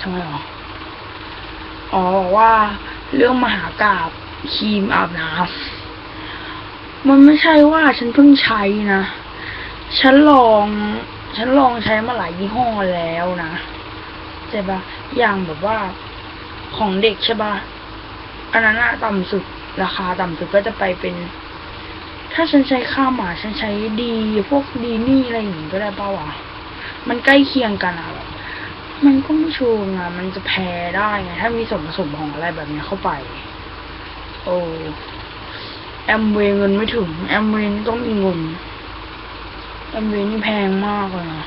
ทำไมหรออ๋อว่าเรื่องมหากราบครีมอาบน้ำมันไม่ใช่ว่าฉันเพิ่งใช้นะ ฉันลอง ฉันลองใช้มาหลายยี่ห้อแล้วนะใช่ปะอย่างแบบว่าของเด็กใช่ปะอันนั้นอะต่ำสุดราคาต่ำสุดก็จะไปเป็น ถ้าฉันใช้ข้าวหมาฉันใช้ดี พวกดีนี่อะไรอย่างงี้ก็ได้ป่าวะมันใกล้เคียงกันอะแบบ มันก็ไม่ชูงอะมันจะแพ้ได้ไง ถ้ามีส่วนผสมของอะไรแบบนี้เข้าไป โอ้แอมเวย์เงินไม่ถึง แอมเวย์นี่ต้องมีเงินแอมเวย์นี่แพงมากเลยนะ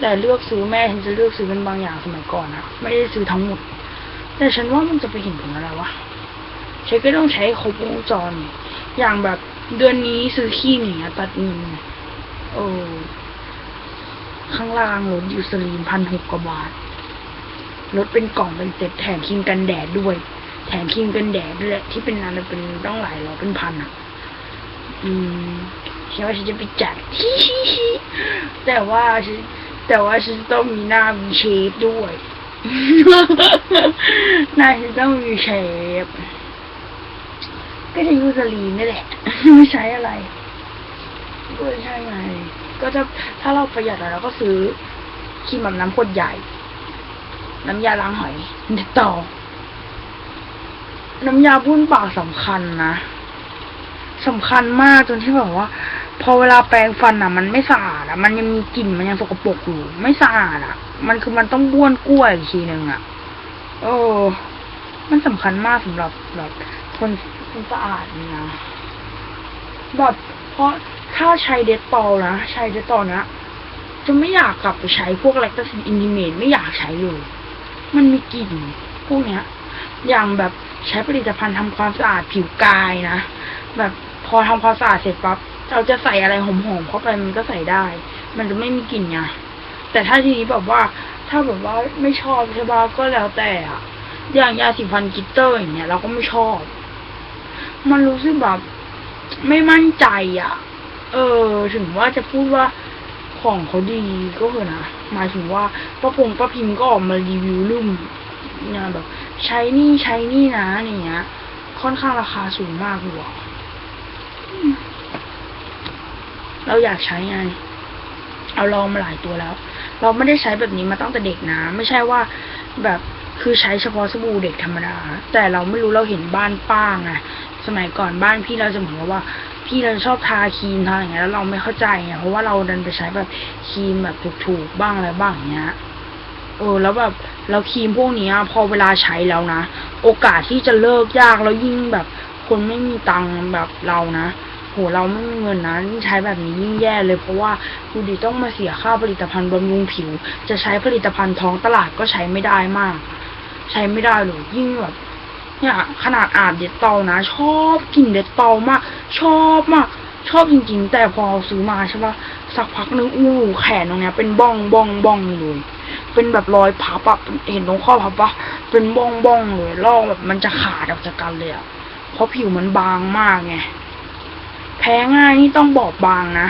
แต่เลือกซื้อแม่ฉันจะเลือกซื้อเป็นบางอย่างสมัยก่อนนะไม่ได้ซื้อทั้งหมด แต่ฉันว่ามันจะไปเห็นผลอะไรวะฉันก็ต้องใช้ครบวงจร อย่างแบบเดือนนี้ซื้อขี้หนีตัดเงินโอ้ ข้างล่างลดยูสลีนพันหกกว่าบาทลดเป็นกล่องเป็นเซ็ตแถมครีมกันแดดด้วย แถมครีมกันแดดด้วยที่เป็นนันเป็นต้องหลายร้อยเป็นพันอะ อืมฉันว่าฉันจะไปจัดแต่ว่าฉันแต่ว่าฉันต้องมีหน้ามีเชฟด้วยหน้าฉันต้องมีเชฟก็จะยูสลีนนี่แหละไม่ใช้อะไรก็ใช่ไง ก็จะถ้าเราประหยัดอะเราก็ซื้อครีมแบบน้ำขวดใหญ่ น้ำยาล้างหอยเด็ดต่อ น้ำยาบุ้นปากสำคัญนะสำคัญมากจนที่แบบว่า พอเวลาแปรงฟันอะ มันไม่สะอาดอะ มันยังมีกลิ่นมันยังสกปรกอยู่ไม่สะอาดอะ มันคือมันต้องบ้วนกล้วยอีกทีหนึ่งอะเออมันสำคัญมากสำหรับแบบคนคนสะอาดนี่นะแบบเพราะ ถ้าใช้เดตตอลนะ ใช้เดตตอลนะ จะไม่อยากกลับไปใช้พวกแลคตาซินอินดิเมตไม่อยากใช้เลย มันมีกลิ่นพวกเนี้ย อย่างแบบใช้ผลิตภัณฑ์ทำความสะอาดผิวกายนะ แบบพอทำความสะอาดเสร็จปั๊บเราจะใส่อะไรหอมๆเข้าไปมันก็ใส่ได้ มันจะไม่มีกลิ่นไงแต่ถ้าทีนี้แบบว่า ถ้าแบบว่าไม่ชอบใช่ป่ะก็แล้วแต่อะอย่างยาสีฟันกิตเตอร์อย่างเงี้ยเราก็ไม่ชอบ มันรู้สึกแบบไม่มั่นใจอะ เออ ถึงว่าจะพูดว่าของเขาดีก็เถอะนะหมายถึงว่าป้าพงป้าพิมพ์ก็ออกมารีวิวลุ่มเนี่ยแบบ ใช้นี่ใช้นี่นะอย่างเงี้ย ค่อนข้างราคาสูงมากอยู่เราอยากใช้ไงเอาลองมาหลายตัวแล้ว เราไม่ได้ใช้แบบนี้มาตั้งแต่เด็กนะ ไม่ใช่ว่าแบบคือใช้เฉพาะสบู่เด็กธรรมดา แต่เราไม่รู้เราเห็นบ้านป้าไงสมัยก่อนบ้านพี่เราจะเหมือนกับว่า พี่เราชอบทาครีมทาอย่างเงี้ยแล้วเราไม่เข้าใจไงเพราะว่าเราดันไปใช้แบบครีมแบบถูกๆบ้างอะไรบ้างอย่างเงี้ยเออแล้วแบบแล้วครีมพวกนี้พอเวลาใช้แล้วนะ โอกาสที่จะเลิกยากแล้วยิ่งแบบ คนไม่มีตังค์แบบเรานะโหเราไม่มีเงินนะใช้แบบนี้ยิ่งแย่เลยเพราะว่าดูดิต้องมาเสียค่าผลิตภัณฑ์บำรุงผิว จะใช้ผลิตภัณฑ์ท้องตลาดก็ใช้ไม่ได้มาก ใช้ไม่ได้เลยยิ่งแบบ เนี่ยขนาดอาบเด็ดเตานะ ชอบกลิ่นเด็ดเตามาก ชอบมาก ชอบจริง ๆ แต่พอซื้อมาใช่ปะสักพักนึงอู้แขนตรงเนี้ยเป็นบ้องบ้องบ้องเลย เป็นแบบรอยพับอะเห็นตรงข้อพับปะเป็นบ้องบ้องเลยลอกแบบมันจะขาดออกจากกันเลยอะเพราะผิวมันบางมากไงแพ้ง่ายนี่ต้องบอบบางนะ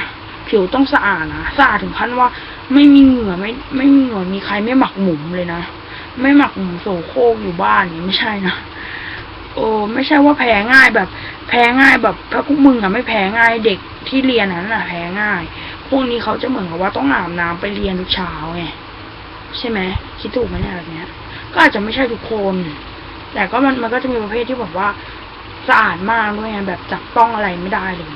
ผิวต้องสะอาดนะสะอาดถึงขั้นว่าไม่มีเหงื่อไม่ไม่มีเหงื่อมีใครไม่หมักหมุมเลยนะ ไม่หมักหมุมโสโครกอยู่บ้านนี่ไม่ใช่นะ โอ้ไม่ใช่ว่าแพ้ง่ายแบบ แพ้ง่ายแบบพระพวกมึงอะไม่แพ้ง่ายเด็กที่เรียนนั้นอะแพ้ง่าย พวกนี้เขาจะเหมือนกับว่าต้องอาบน้ำไปเรียนทุกเช้าไงใช่ไหมคิดถูกไหมเนี่ยแบบเนี้ย ก็อาจจะไม่ใช่ทุกคน แต่ก็มันมันก็จะมีประเภทที่แบบว่าสะอาดมากด้วยไงแบบจับต้องอะไรไม่ได้เลย